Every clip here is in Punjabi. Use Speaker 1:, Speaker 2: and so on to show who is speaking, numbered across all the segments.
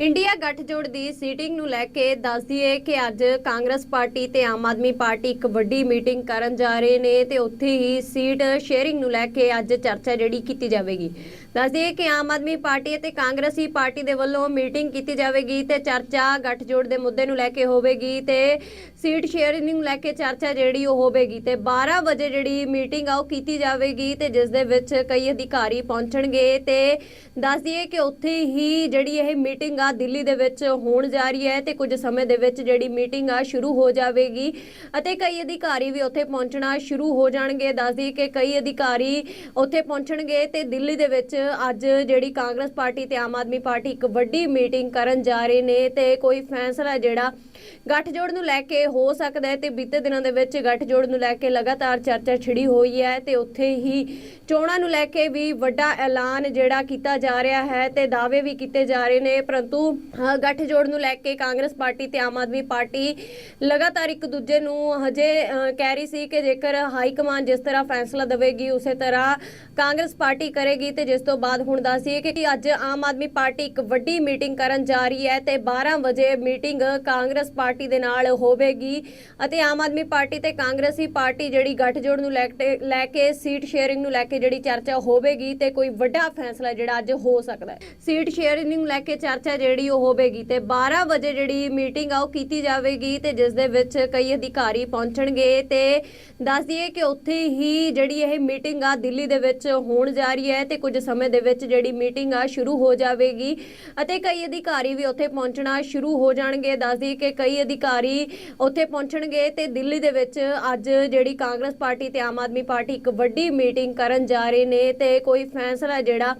Speaker 1: ਇੰਡੀਆ ਗੱਠਜੋੜ ਦੀ ਸੀਟਿੰਗ ਨੂੰ ਲੈ ਕੇ ਦੱਸ ਦਈਏ ਕਿ ਅੱਜ ਕਾਂਗਰਸ ਪਾਰਟੀ ਤੇ ਆਮ ਆਦਮੀ ਪਾਰਟੀ ਇੱਕ ਵੱਡੀ ਮੀਟਿੰਗ ਕਰਨ ਜਾ ਰਹੇ ਨੇ ਤੇ ਉੱਥੇ ਹੀ ਸੀਟ ਸ਼ੇਅਰਿੰਗ ਨੂੰ ਲੈ ਕੇ ਅੱਜ ਚਰਚਾ ਜਿਹੜੀ ਕੀਤੀ ਜਾਵੇਗੀ। ਦੱਸ ਦਈਏ ਕਿ ਆਮ ਆਦਮੀ ਪਾਰਟੀ ਅਤੇ ਕਾਂਗਰਸੀ ਪਾਰਟੀ ਦੇ ਵੱਲੋਂ ਮੀਟਿੰਗ ਕੀਤੀ ਜਾਵੇਗੀ ਤੇ ਚਰਚਾ ਗੱਠਜੋੜ ਦੇ ਮੁੱਦੇ ਨੂੰ ਲੈ ਕੇ ਹੋਵੇਗੀ ਤੇ ਸੀਟ ਸ਼ੇਅਰਿੰਗ ਨੂੰ ਲੈ ਕੇ ਚਰਚਾ ਜਿਹੜੀ ਉਹ ਹੋਵੇਗੀ ਤੇ 12 ਵਜੇ ਜਿਹੜੀ ਮੀਟਿੰਗ ਆ ਉਹ ਕੀਤੀ ਜਾਵੇਗੀ ਤੇ ਜਿਸ ਦੇ ਵਿੱਚ ਕਈ ਅਧਿਕਾਰੀ ਪਹੁੰਚਣਗੇ ਤੇ ਦੱਸ ਦਈਏ ਕਿ ਉੱਥੇ ਹੀ ਜਿਹੜੀ ਇਹ ਮੀਟਿੰਗ ਆ ਦਿੱਲੀ ਦੇ ਵਿੱਚ ਹੋਣ ਜਾ ਰਹੀ ਹੈ ਤੇ ਕੁਝ ਸਮੇਂ ਦੇ ਵਿੱਚ ਜਿਹੜੀ ਮੀਟਿੰਗ ਆ ਸ਼ੁਰੂ ਹੋ ਜਾਵੇਗੀ ਅਤੇ ਕਈ ਅਧਿਕਾਰੀ ਵੀ ਉੱਥੇ ਪਹੁੰਚਣਾ ਸ਼ੁਰੂ ਹੋ ਜਾਣਗੇ। ਦੱਸਦੀ ਕਿ ਕਈ ਅਧਿਕਾਰੀ ਉੱਥੇ ਪਹੁੰਚਣਗੇ ਤੇ ਦਿੱਲੀ ਦੇ ਵਿੱਚ ਅੱਜ ਜਿਹੜੀ ਕਾਂਗਰਸ ਪਾਰਟੀ ਤੇ ਆਮ ਆਦਮੀ ਪਾਰਟੀ ਇੱਕ ਵੱਡੀ ਮੀਟਿੰਗ ਕਰਨ ਜਾ ਰਹੇ ਨੇ ਤੇ ਕੋਈ ਫੈਸਲਾ ਜਿਹੜਾ ਗੱਠਜੋੜ ਨੂੰ ਲੈ ਕੇ ਹੋ ਸਕਦਾ ਹੈ ਤੇ ਬੀਤੇ ਦਿਨਾਂ ਦੇ ਵਿੱਚ ਗੱਠਜੋੜ ਨੂੰ ਲੈ ਕੇ ਲਗਾਤਾਰ ਚਰਚਾ ਛਿੜੀ ਹੋਈ ਹੈ ਤੇ ਉੱਥੇ ਹੀ ਚੋਣਾਂ ਨੂੰ ਲੈ ਕੇ ਵੀ ਵੱਡਾ ਐਲਾਨ ਜਿਹੜਾ ਕੀਤਾ ਜਾ ਰਿਹਾ ਹੈ ਤੇ ਦਾਅਵੇ ਵੀ ਕੀਤੇ ਜਾ ਰਹੇ ਨੇ, ਪਰੰਤੂ ਅ, ਗੱਠਜੋੜ ਨੂੰ ਲੈ ਕੇ ਕਾਂਗਰਸ ਪਾਰਟੀ ਤੇ ਆਮ ਆਦਮੀ ਪਾਰਟੀ ਲਗਾਤਾਰ ਇੱਕ ਦੂਜੇ ਨੂੰ ਹਜੇ ਕਹਿ ਰਹੀ ਸੀ ਕਿ ਜੇਕਰ ਹਾਈ ਕਮਾਂਡ ਜਿਸ ਤਰ੍ਹਾਂ ਫੈਸਲਾ ਦੇਵੇਗੀ ਉਸੇ ਤਰ੍ਹਾਂ ਕਾਂਗਰਸ ਪਾਰਟੀ ਕਰੇਗੀ। ਤੇ ਜਿਸ ਤੋਂ ਬਾਅਦ ਹੁਣ ਦੱਸੀਏ ਕਿ ਅੱਜ ਆਮ ਆਦਮੀ ਪਾਰਟੀ ਇੱਕ ਵੱਡੀ ਮੀਟਿੰਗ ਕਰਨ ਜਾ ਰਹੀ ਹੈ ਤੇ 12 ਵਜੇ ਮੀਟਿੰਗ ਕਾਂਗਰਸ ਪਾਰਟੀ ਦੇ ਨਾਲ ਹੋਵੇਗੀ ਅਤੇ ਆਮ ਆਦਮੀ ਪਾਰਟੀ ਤੇ ਕਾਂਗਰਸੀ ਪਾਰਟੀ ਜਿਹੜੀ ਗੱਠਜੋੜ ਨੂੰ ਲੈ ਕੇ ਲੈ ਕੇ ਸੀਟ ਸ਼ੇਅਰਿੰਗ ਨੂੰ ਲੈ ਕੇ ਜਿਹੜੀ ਚਰਚਾ ਹੋਵੇਗੀ ਤੇ ਕੋਈ ਵੱਡਾ ਫੈਸਲਾ ਜਿਹੜਾ ਅੱਜ ਹੋ ਸਕਦਾ ਹੈ। ਸੀਟ ਸ਼ੇਅਰਿੰਗ ਨੂੰ ਲੈ ਕੇ ਚਰਚਾ ਜਿਹੜੀ ਉਹ ਹੋਵੇਗੀ ਤੇ 12 ਵਜੇ ਜਿਹੜੀ ਮੀਟਿੰਗ ਆ, ਉਹ ਕੀਤੀ ਜਾਵੇਗੀ ਤੇ ਜਿਸ ਦੇ ਵਿੱਚ ਕਈ ਅਧਿਕਾਰੀ ਪਹੁੰਚਣਗੇ ਤੇ ਦੱਸ ਦਈਏ ਕਿ ਉੱਥੇ ਹੀ ਜਿਹੜੀ ਇਹ ਮੀਟਿੰਗ ਆ, ਦਿੱਲੀ ਦੇ ਵਿੱਚ ਹੋਣ ਜਾ ਰਹੀ ਹੈ ਤੇ ਕੁਝ ਸਮੇਂ ਦੇ ਵਿੱਚ ਜਿਹੜੀ ਮੀਟਿੰਗ ਆ, ਸ਼ੁਰੂ ਹੋ ਜਾਵੇਗੀ ਅਤੇ ਕਈ ਅਧਿਕਾਰੀ ਵੀ ਉੱਥੇ ਪਹੁੰਚਣਾ ਸ਼ੁਰੂ ਹੋ ਜਾਣਗੇ। ਦੱਸ ਦਈਏ ਕਿ ਕਈ ਅਧਿਕਾਰੀ ਉੱਥੇ ਪਹੁੰਚਣਗੇ ਤੇ ਦਿੱਲੀ ਦੇ ਵਿੱਚ ਅੱਜ ਜਿਹੜੀ ਕਾਂਗਰਸ ਪਾਰਟੀ ਤੇ ਆਮ ਆਦਮੀ ਪਾਰਟੀ ਇੱਕ ਵੱਡੀ ਮੀਟਿੰਗ ਕਰਨ ਜਾ ਰਹੇ ਨੇ ਤੇ ਕੋਈ ਫੈਸਲਾ ਜਿਹੜਾ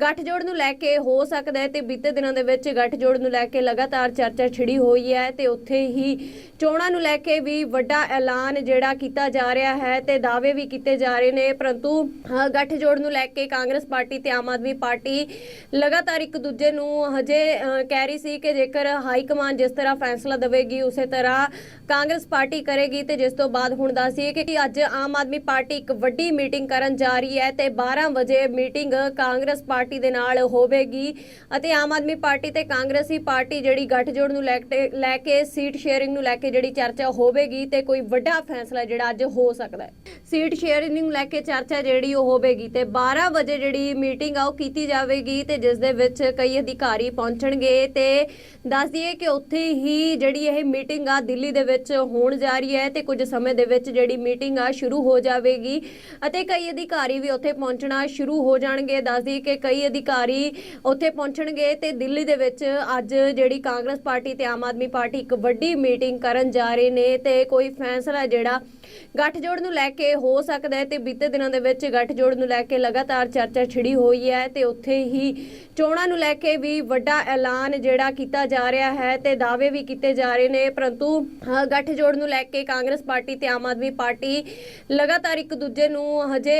Speaker 1: ਗੱਠਜੋੜ ਨੂੰ ਲੈ ਕੇ ਹੋ ਸਕਦਾ ਹੈ ਤੇ ਬੀਤੇ ਦਿਨਾਂ ਦੇ ਵਿੱਚ ਵਿੱਚ ਗੱਠਜੋੜ ਨੂੰ ਲੈ ਕੇ ਲਗਾਤਾਰ ਚਰਚਾ ਛਿੜੀ ਹੋਈ ਹੈ ਤੇ ਉੱਥੇ ਹੀ ਚੋਣਾਂ ਨੂੰ ਲੈ ਕੇ ਵੀ ਵੱਡਾ ਐਲਾਨ ਜਿਹੜਾ ਕੀਤਾ ਜਾ ਰਿਹਾ ਹੈ ਤੇ ਦਾਅਵੇ ਵੀ ਕੀਤੇ ਜਾ ਰਹੇ ਨੇ। ਪਰੰਤੂ ਅ, ਗੱਠਜੋੜ ਨੂੰ ਲੈ ਕੇ ਕਾਂਗਰਸ ਪਾਰਟੀ ਤੇ ਆਮ ਆਦਮੀ ਪਾਰਟੀ ਲਗਾਤਾਰ ਇੱਕ ਦੂਜੇ ਨੂੰ ਹਜੇ ਕਹਿ ਰਹੀ ਸੀ ਕਿ ਜੇਕਰ ਹਾਈ ਕਮਾਂਡ ਜਿਸ ਤਰ੍ਹਾਂ ਫੈਸਲਾ ਦੇਵੇਗੀ ਉਸੇ ਤਰ੍ਹਾਂ ਕਾਂਗਰਸ ਪਾਰਟੀ ਕਰੇਗੀ ਤੇ ਜਿਸ ਤੋਂ ਬਾਅਦ ਹੁਣ ਦੱਸੀਏ ਕਿ ਅੱਜ ਆਮ ਆਦਮੀ ਪਾਰਟੀ ਇੱਕ ਵੱਡੀ ਮੀਟਿੰਗ ਕਰਨ ਜਾ ਰਹੀ ਹੈ ਤੇ 12 ਵਜੇ ਮੀਟਿੰਗ ਕਾਂਗਰਸ ਪਾਰਟੀ ਦੇ ਨਾਲ ਹੋਵੇਗੀ ਅਤੇ ਆਮ ਆਦਮੀ ਪਾਰਟੀ ਤੇ ਕਾਂਗਰਸੀ ਪਾਰਟੀ ਜਿਹੜੀ ਗੱਠਜੋੜ ਨੂੰ ਲੈ ਕੇ ਲੈ ਕੇ ਸੀਟ ਸ਼ੇਅਰਿੰਗ ਨੂੰ ਲੈ ਕੇ ਜਿਹੜੀ ਚਰਚਾ ਹੋਵੇਗੀ ਤੇ ਕੋਈ ਵੱਡਾ ਫੈਸਲਾ ਜਿਹੜਾ ਅੱਜ ਹੋ ਸਕਦਾ ਹੈ। ਸੀਟ ਸ਼ੇਅਰਿੰਗ ਨੂੰ ਲੈ ਕੇ ਚਰਚਾ ਜਿਹੜੀ ਉਹ ਹੋਵੇਗੀ ਤੇ 12 ਵਜੇ ਜਿਹੜੀ ਮੀਟਿੰਗ ਆ ਉਹ ਕੀਤੀ ਜਾਵੇਗੀ ਤੇ ਜਿਸ ਦੇ ਵਿੱਚ ਕਈ ਅਧਿਕਾਰੀ ਪਹੁੰਚਣਗੇ ਤੇ ਦੱਸ ਦਈਏ ਕਿ ਉੱਥੇ ਹੀ ਜਿਹੜੀ ਇਹ ਮੀਟਿੰਗ ਆ ਦਿੱਲੀ ਦੇ ਵਿੱਚ ਹੋਣ ਜਾ ਰਹੀ ਹੈ ਤੇ ਕੁਝ ਸਮੇਂ ਦੇ ਵਿੱਚ ਜਿਹੜੀ ਮੀਟਿੰਗ ਆ ਸ਼ੁਰੂ ਹੋ ਜਾਵੇਗੀ ਅਤੇ ਕਈ ਅਧਿਕਾਰੀ ਵੀ ਉੱਥੇ ਪਹੁੰਚਣਾ ਸ਼ੁਰੂ ਹੋ ਜਾਣਗੇ। ਦੱਸ ਦਈਏ ਕਿ ਕਈ ਅਧਿਕਾਰੀ ਉੱਥੇ ਪਹੁੰਚਣਗੇ ਤੇ ਦਿੱਲੀ ਦੇ ਵਿੱਚ ਅੱਜ ਜਿਹੜੀ ਕਾਂਗਰਸ ਪਾਰਟੀ ਤੇ ਆਮ ਆਦਮੀ ਪਾਰਟੀ ਇੱਕ ਵੱਡੀ ਮੀਟਿੰਗ ਕਰਨ ਜਾ ਰਹੇ ਨੇ ਤੇ ਕੋਈ ਫੈਸਲਾ ਜਿਹੜਾ ਗੱਠਜੋੜ ਨੂੰ ਲੈ ਕੇ ਹੋ ਸਕਦਾ ਹੈ ਤੇ ਬੀਤੇ ਦਿਨਾਂ ਦੇ ਵਿੱਚ ਗੱਠਜੋੜ ਨੂੰ ਲੈ ਕੇ ਲਗਾਤਾਰ ਚਰਚਾ ਛਿੜੀ ਹੋਈ ਹੈ ਤੇ ਉੱਥੇ ਹੀ ਚੋਣਾਂ ਨੂੰ ਲੈ ਕੇ ਵੀ ਵੱਡਾ ਐਲਾਨ ਜਿਹੜਾ ਕੀਤਾ ਜਾ ਰਿਹਾ ਹੈ ਤੇ ਦਾਅਵੇ ਵੀ ਕੀਤੇ ਜਾ ਰਹੇ ਨੇ। ਪਰੰਤੂ ਅ, ਗੱਠਜੋੜ ਨੂੰ ਲੈ ਕੇ ਕਾਂਗਰਸ ਪਾਰਟੀ ਤੇ ਆਮ ਆਦਮੀ ਪਾਰਟੀ ਲਗਾਤਾਰ ਇੱਕ ਦੂਜੇ ਨੂੰ ਹਜੇ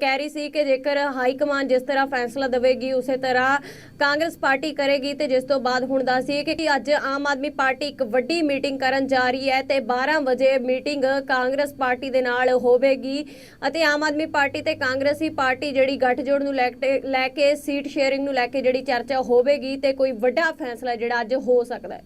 Speaker 1: ਕਹਿ ਰਹੀ ਸੀ ਕਿ ਜੇਕਰ ਹਾਈ ਕਮਾਂਡ ਜਿਸ ਤਰ੍ਹਾਂ ਫੈਸਲਾ ਦੇਵੇਗੀ ਉਸੇ ਤਰ੍ਹਾਂ ਕਾਂਗਰਸ ਪਾਰਟੀ ਕਰੇਗੀ। ਤੇ ਜਿਸ ਤੋਂ ਬਾਅਦ ਹੁਣ ਦੱਸੀਏ ਕਿ ਅੱਜ ਆਮ ਆਦਮੀ ਪਾਰਟੀ ਇੱਕ ਵੱਡੀ ਮੀਟਿੰਗ ਕਰਨ ਜਾ ਰਹੀ ਹੈ ਤੇ 12 ਵਜੇ ਮੀਟਿੰਗ ਕਾਂਗਰਸ ਪਾਰਟੀ ਦੇ ਨਾਲ ਹੋਵੇਗੀ ਅਤੇ ਆਮ ਆਦਮੀ ਪਾਰਟੀ ਤੇ ਕਾਂਗਰਸੀ ਪਾਰਟੀ ਜਿਹੜੀ ਗੱਠਜੋੜ ਨੂੰ ਲੈ ਕੇ ਲੈ ਕੇ ਸੀਟ ਸ਼ੇਅਰਿੰਗ ਨੂੰ ਲੈ ਕੇ ਜਿਹੜੀ ਚਰਚਾ ਹੋਵੇਗੀ ਤੇ ਕੋਈ ਵੱਡਾ ਫੈਸਲਾ ਜਿਹੜਾ ਅੱਜ ਹੋ ਸਕਦਾ ਹੈ।